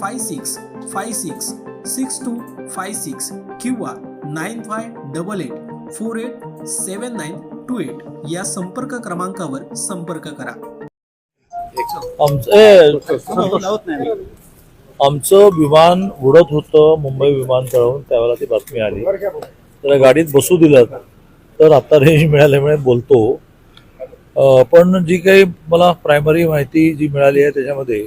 five six five six six two five six किंवा nine five double eight four eight seven nine two eight या संपर्क क्रमांकावर संपर्क करा. आमचं आमचं विमान उडत होतं मुंबई विमानतळावरून त्यावेळेला ती बातमी आली. त्याला गाडीत बसू दिलं तर आता रेंज मिळाल्यामुळे बोलतो. पण जी काही मला प्रायमरी माहिती जी मिळाली आहे त्याच्यामध्ये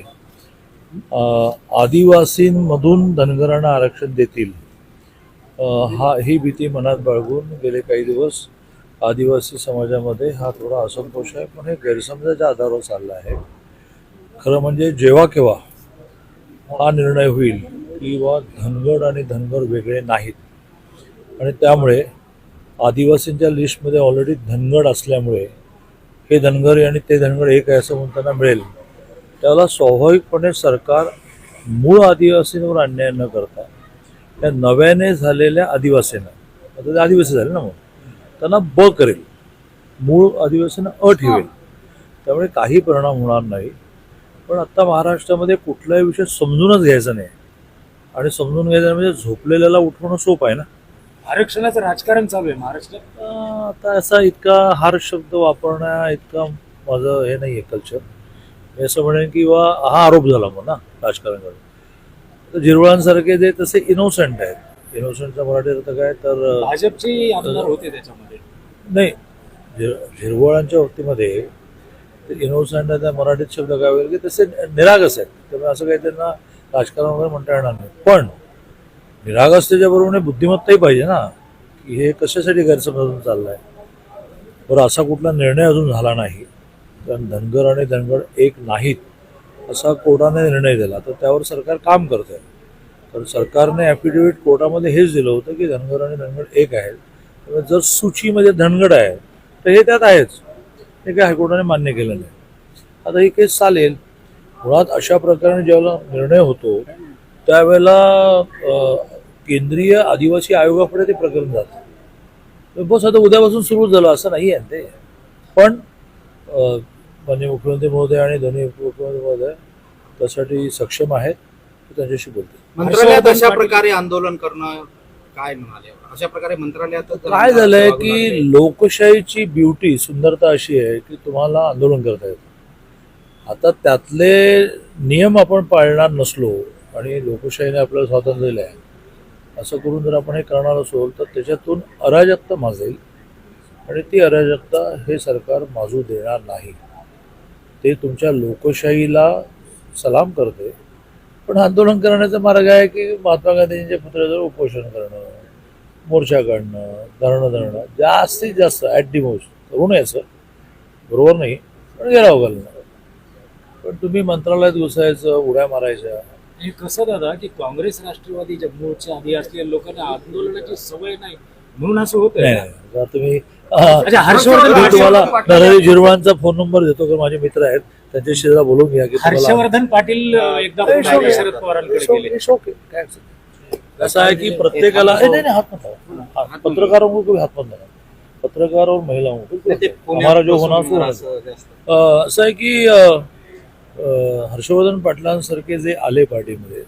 आदिवासींमधून धनगरांना आरक्षण देतील. हा ही भीती मनात बाळगून गेले काही दिवस आदिवासी समाजामध्ये हा थोडा असंतोष आहे पण हे गैरसमजाच्या आधारावर चालला आहे. खरं म्हणजे जेव्हा केव्हा हा निर्णय होईल की बा धनगड आणि धनगर वेगळे नाहीत. आणि त्यामुळे आदिवासींच्या लिस्टमध्ये ऑलरेडी धनगड असल्यामुळे हे धनगर आणि ते धनगड एक आहे असं म्हणताना मिळेल. त्याला स्वाभाविकपणे सरकार मूळ आदिवासींवर अन्याय न करता त्या नव्याने झालेल्या आदिवासींना आता आदिवासी झाले ना मग त्यांना ब करेल. मूळ आदिवासींना अ ठेवेल त्यामुळे काही परिणाम होणार नाही. पण आत्ता महाराष्ट्रामध्ये कुठलाही विषय समजूनच घ्यायचा नाही. आणि समजून घ्यायचा म्हणजे झोपलेल्याला उठवणं सोपं आहे ना. आरक्षणाचं राजकारण चालू आहे महाराष्ट्रात? आता असा इतका हार शब्द वापरण्या इतका माझं हे नाही आहे कल्चर मी असं म्हणेन की बा हा आरोप झाला मग ना राजकारण करून तर झिरवळांसारखे जे तसे इनोसंट आहेत. इनोसंटचा मराठी अर्थ काय तर भाजपचे आमदार होते त्याच्यामध्ये. नाही झिर झिरवळांच्या बाबतीमध्ये इनोसंट त्या मराठीत शब्द काय वगैरे की तसे निरागस आहेत. त्यामुळे असं काही त्यांना राजकारण वगैरे म्हणता येणार नाही. पण निरागसतेच्या बरोबरने बुद्धिमत्ताही पाहिजे ना की हे कशासाठी गैरसमजून चाललं आहे बरं असा कुठला निर्णय अजून झाला नाही. कारण धनगर आणि धनगर एक नाहीत असा कोर्टाने निर्णय दिला. तर त्यावर सरकार काम करत आहे तर सरकारने ॲफिडेव्हिट कोर्टामध्ये हेच दिलं होतं की धनगर आणि धनगड एक आहेत. त्यामुळे जर सूचीमध्ये धनगड आहे तर हे त्यात आहेच. हे काय हायकोर्टाने मान्य केलं नाही. आता ही केस चालेल. मुळात अशा प्रकारे ज्यावेळेला निर्णय होतो त्यावेळेला केंद्रीय आदिवासी आयोगाकडे ते प्रकरण जातं. बस आता उद्यापासून सुरू झालं असं नाही आहे ते. पण माननीय मुख्यमंत्री महोदय आणि दोन्ही उपमुख्यमंत्री महोदय त्यासाठी सक्षम आहेत ते त्यांच्याशी बोलते मंत्रालयात अशा प्रकारे आंदोलन करणं काय म्हणाले? अशा प्रकारे मंत्रालयात काय झालंय की लोकशाहीची ब्युटी सुंदरता अशी आहे की तुम्हाला आंदोलन करता येतं. आता त्यातले नियम आपण पाळणार नसलो आणि लोकशाहीने आपल्याला स्वातंत्र्य दिलं आहे असं करून जर आपण हे करणार असो तर त्याच्यातून अराजकता माजेल आणि ती अराजकता हे सरकार माजू देणार नाही. ते तुमच्या लोकशाहीला सलाम करते. पण आंदोलन करण्याचा मार्ग आहे की महात्मा गांधींच्या पुतळ्याजवळ उपोषण करणं मोर्चा काढणं धरणं धरणं जास्तीत जास्त ॲट दी मोस्ट करू नये सर बरोबर नाही पण गेराव घालणं. पण तुम्ही मंत्रालयात घुसायचं उड्या मारायच्या. हे कसं दादा की काँग्रेस राष्ट्रवादी जम्मूच्या आधी असलेल्या लोकांना आंदोलनाची सवय नाही म्हणून असं होत नाही तुम्ही हर्षवर्धन तुम्हाला पाटील- नरहरी झिरवांचा फोन नंबर देतो कारण माझे मित्र आहेत त्यांच्याशी जरा बोलून घ्या की हर्षवर्धन पाटील एकदा. शरद पवारांकडे. काय. कसं आहे की प्रत्येकाला हात पत्रकारों को मत लगाना. पत्रकार और महिलाओं को हमारा जो होना असं आहे की हर्षवर्धन पाटलांसारखे जे आले पार्टीमध्ये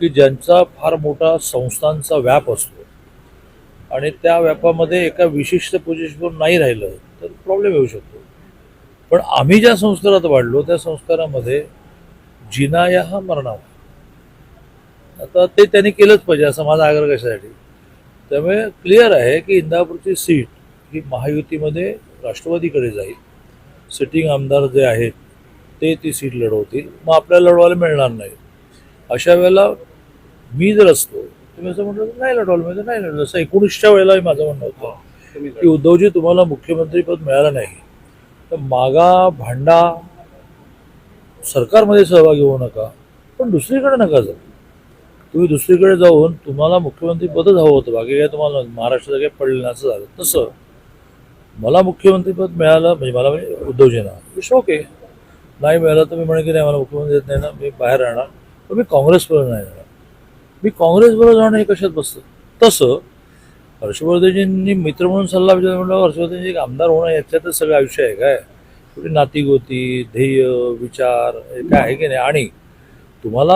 की ज्यांचा फार मोठा संस्थांचा व्याप असतो आणि त्या व्यापामध्ये एका विशिष्ट पोझिशनवर नाही राहिलं तर प्रॉब्लेम येऊ शकतो. पण आम्ही ज्या संस्कारात वाढलो त्या संस्कारामध्ये जिनाया हा मरणा आता ते त्यांनी केलंच पाहिजे असं माझा आग्रह कशासाठी? त्यामुळे क्लिअर आहे की इंदापूरची सीट ही महायुतीमध्ये राष्ट्रवादीकडे जाईल. सिटिंग आमदार जे आहेत ते ती सीट लढवतील. मग आपल्याला लढवायला मिळणार नाही. अशा वेळेला मी जर असतो मी असं म्हटलं नाही लढवायला मिळतं नाही लढलं असं एकोणीसच्या वेळेला माझं म्हणणं होतं तुम्ही की उद्धवजी तुम्हाला मुख्यमंत्रीपद मिळालं नाही तर मागा भांडा सरकारमध्ये सहभागी होऊ नका पण दुसरीकडे नका जाऊ. तुम्ही दुसरीकडे जाऊन तुम्हाला मुख्यमंत्रीपदच हवं होतं बाकी काय तुम्हाला महाराष्ट्राचं काही असं झालं. तसं मला मुख्यमंत्रीपद मिळालं म्हणजे मला म्हणजे उद्धवजींना. इट्स ओके नाही मिळालं तर मी म्हणेन की नाही मला मुख्यमंत्री देत नाही ना मी बाहेर राहणार. पण मी काँग्रेसबरोबर नाही मी काँग्रेसबरोबर जाणं हे कशात बसतं? तसं हर्षवर्धनजींनी मित्र म्हणून सल्ला विचार म्हटलं हर्षवर्धनजी एक आमदार होणं याच्यातच सगळं आयुष्य आहे काय? कुठे नातीगोती ध्येय विचार हे काय आहे की नाही? आणि तुम्हाला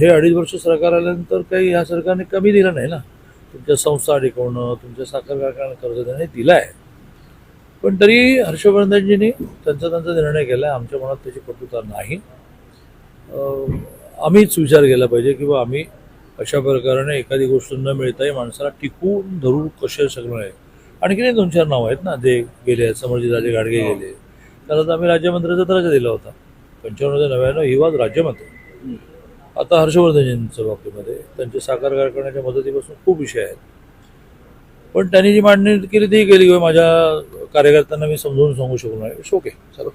हे अडीच वर्ष सरकार आल्यानंतर काही ह्या सरकारने कमी दिलं नाही ना? तुमच्या संस्था टिकवणं तुमच्या साखर कारखाना कर्ज देणं हे दिलं आहे पण तरी हर्षवर्धनजींनी त्यांचा त्यांचा निर्णय केला आमच्या मनात त्याची कटुता नाही. आम्हीच विचार केला पाहिजे किंवा आम्ही अशा प्रकारे एखादी गोष्ट न मिळताही माणसाला टिकून धरू कसे शकलो आहे. आणखी दोन चार नावं आहेत ना जे गेले आहेत समरजी राजे गाडगे गेले. त्याला तर आम्ही राज्यमंत्र्याचा दर्जा दिला होता. पंच्याण्णव ते नव्याण्णव ही वाज राज्यमंत्री. आता हर्षवर्धनजींच्या बाबतीमध्ये त्यांच्या साखर कारखान्याच्या मदतीपासून खूप विषय आहेत. पण त्यांनी जी मांडणी केली ती केली किंवा माझ्या कार्यकर्त्यांना मी समजावून सांगू शकलो नाही. ओके चलो